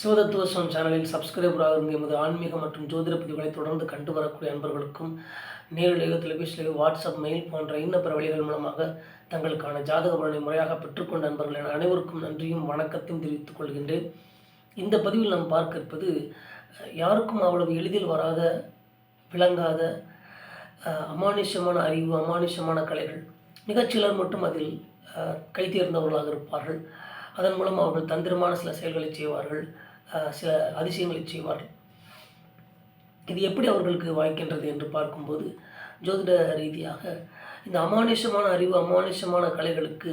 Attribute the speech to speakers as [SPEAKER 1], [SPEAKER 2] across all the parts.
[SPEAKER 1] சிவதத்துவசம் சேனலில் சப்ஸ்கிரைபராக இருந்த எமது ஆன்மீக மற்றும் ஜோதிட பதிவுகளை தொடர்ந்து கண்டு வரக்கூடிய அன்பர்களுக்கும் நேரிலேயோ தொலைபேசியிலேயோ வாட்ஸ்அப் மெயில் போன்ற இன்ன பிற வழிகள் மூலமாக தங்களுக்கான ஜாதக பலனை முறையாக பெற்றுக்கொண்ட அன்பர்கள் என அனைவருக்கும் நன்றியும் வணக்கத்தையும் தெரிவித்துக் கொள்கின்றேன். இந்த பதிவில் நாம் பார்க்க இருப்பது யாருக்கும் அவ்வளவு எளிதில் வராத விளங்காத அமானுஷமான அமானுஷ்யமான அறிவு அமானுஷ்யமான கலைகள். மிகச்சிலர் மட்டும் அதில் கைதேர்ந்தவர்களாக இருப்பார்கள். அதன் மூலம் அவர்கள் தந்திரமான சில செயல்களை செய்வார்கள் சில அதிசயங்களை செய்வார்கள். இது எப்படி அவர்களுக்கு வாய்க்கின்றது என்று பார்க்கும்போது ஜோதிட ரீதியாக இந்த அமானுஷமான அறிவு அமானுஷமான கலைகளுக்கு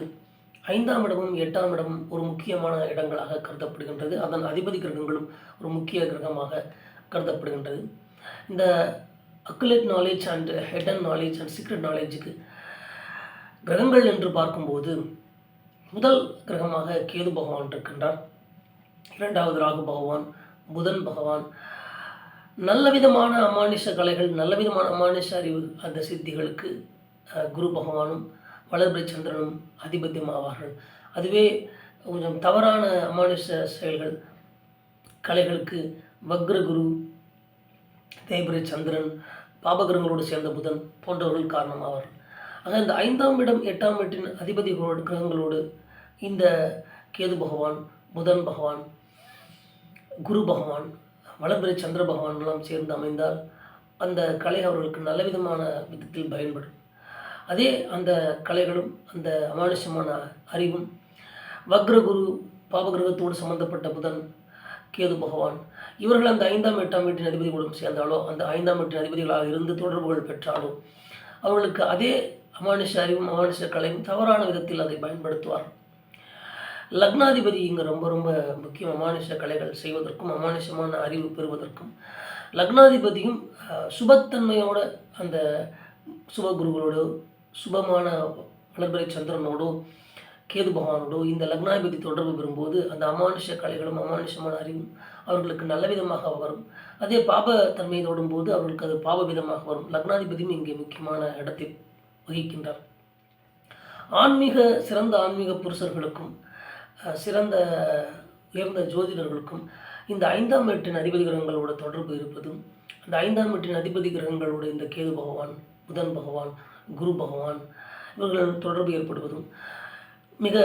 [SPEAKER 1] ஐந்தாம் இடமும் எட்டாம் இடமும் ஒரு முக்கியமான இடங்களாக கருதப்படுகின்றது. அதன் அதிபதி கிரகங்களும் ஒரு முக்கிய கிரகமாக கருதப்படுகின்றது. இந்த occult knowledge and hidden knowledge and secret நாலேஜுக்கு கிரகங்கள் என்று பார்க்கும்போது முதல் கிரகமாக கேது பகவான் இருக்கின்றார். இரண்டாவது ராகு பகவான் புதன் பகவான். நல்ல விதமான அமானுஷ கலைகள் நல்ல விதமான அமானுஷ அறிவு அந்த சித்திகளுக்கு குரு பகவானும் வளர்பிறை சந்திரனும் அதிபத்தியமாவார்கள் அதுவே கொஞ்சம் தவறான அமானுஷ செயல்கள் கலைகளுக்கு வக்ர குரு தேய்பிரை சந்திரன் பாபகிரகங்களோடு சேர்ந்த புதன் போன்றவர்கள் காரணமாவார்கள். ஆக இந்த ஐந்தாம் இடம் எட்டாம் வீட்டின் அதிபதி கிரகங்களோடு இந்த கேது பகவான் புதன் பகவான் குரு பகவான் வளர்பிறை சந்திர பகவான்லாம் சேர்ந்து அமைந்தால் அந்த கலை அவர்களுக்கு நல்ல விதமான விதத்தில் பயன்படும். அதே அந்த கலைகளும் அந்த அமானுஷமான அறிவும் வக்ரகுரு பாபகிரகத்தோடு சம்பந்தப்பட்ட புதன் கேது பகவான் இவர்கள் அந்த ஐந்தாம் எட்டாம் வீட்டின் அதிபதிகளுடன் சேர்ந்தாலோ அந்த ஐந்தாம் வீட்டின் அதிபதிகளாக இருந்து தொடர்புகள் பெற்றாலோ அவர்களுக்கு அதே அமானுஷ அறிவும் அமானுஷ கலையும் தவறான விதத்தில் அதை பயன்படுத்துவார். லக்னாதிபதி இங்கே ரொம்ப ரொம்ப முக்கியம். அமானுஷ கலைகள் செய்வதற்கும் அமானுஷமான அறிவு பெறுவதற்கும். லக்னாதிபதியும் சுபத்தன்மையோட அந்த சுபகுருகளோடு சுபமான வளர்பிறை சந்திரனோடோ கேது பகவானோடோ இந்த லக்னாதிபதி தொடர்பு பெறும்போது அந்த அமானுஷ கலைகளும் அமானுஷமான அறிவும் அவர்களுக்கு நல்ல விதமாக வரும். அதே பாப தன்மையை தொடும்போது அவர்களுக்கு அது பாப விதமாக வரும். லக்னாதிபதியும் இங்கே முக்கியமான இடத்தை வகிக்கின்றார். ஆன்மீக சிறந்த ஆன்மீக புருஷர்களுக்கும் சிறந்த உயர்ந்த ஜோதிடர்களுக்கும் இந்த ஐந்தாம் வீட்டின் அதிபதி கிரகங்களோட தொடர்பு இருப்பதும் அந்த ஐந்தாம் வீட்டின் அதிபதி கிரகங்களோட இந்த கேது பகவான் புதன் பகவான் குரு பகவான் இவர்கள் தொடர்பு ஏற்படுவதும் மிக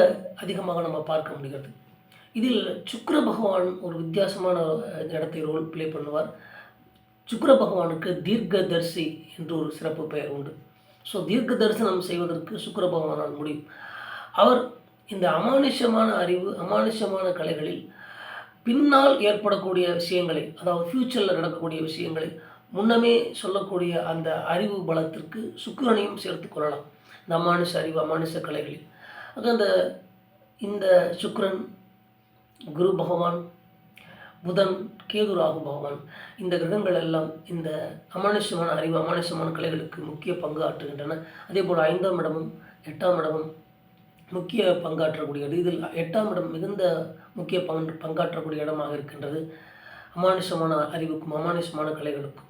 [SPEAKER 1] அதிகமாக நம்ம பார்க்க முடிகிறது. இதில் சுக்கர பகவான் ஒரு வித்தியாசமான இடத்தை ரோல் ப்ளே பண்ணுவார். சுக்கர பகவானுக்கு தீர்க்கதர்சி என்று ஒரு சிறப்பு பெயர் உண்டு. ஸோ தீர்க்க தரிசனம் செய்வதற்கு சுக்கர பகவானால் முடியும். அவர் இந்த அமானுஷமான அறிவு அமானுஷமான கலைகளில் பின்னால் ஏற்படக்கூடிய விஷயங்களை அதாவது ஃப்யூச்சரில் நடக்கக்கூடிய விஷயங்களை முன்னமே சொல்லக்கூடிய அந்த அறிவு பலத்திற்கு சுக்கிரனையும் சேர்த்து கொள்ளலாம். இந்த அமானுஷ அறிவு அமானுஷ கலைகளில். ஆக அந்த இந்த சுக்ரன் குரு பகவான் புதன் கேது ராகு பகவான். இந்த கிரகங்கள் எல்லாம் இந்த அமானுஷ்யமான அறிவு அமானுஷ்யமான கலைகளுக்கு முக்கிய பங்கு ஆற்றுகின்றன அதே போல் ஐந்தாம் இடமும் எட்டாம் இடமும் முக்கிய பங்காற்றக்கூடியது. இதில் எட்டாம் இடம் மிகுந்த முக்கிய பங்கு பங்காற்றக்கூடிய இடமாக இருக்கின்றது. அமானுஷமான அறிவுக்கும் அமானுஷமான கலைகளுக்கும்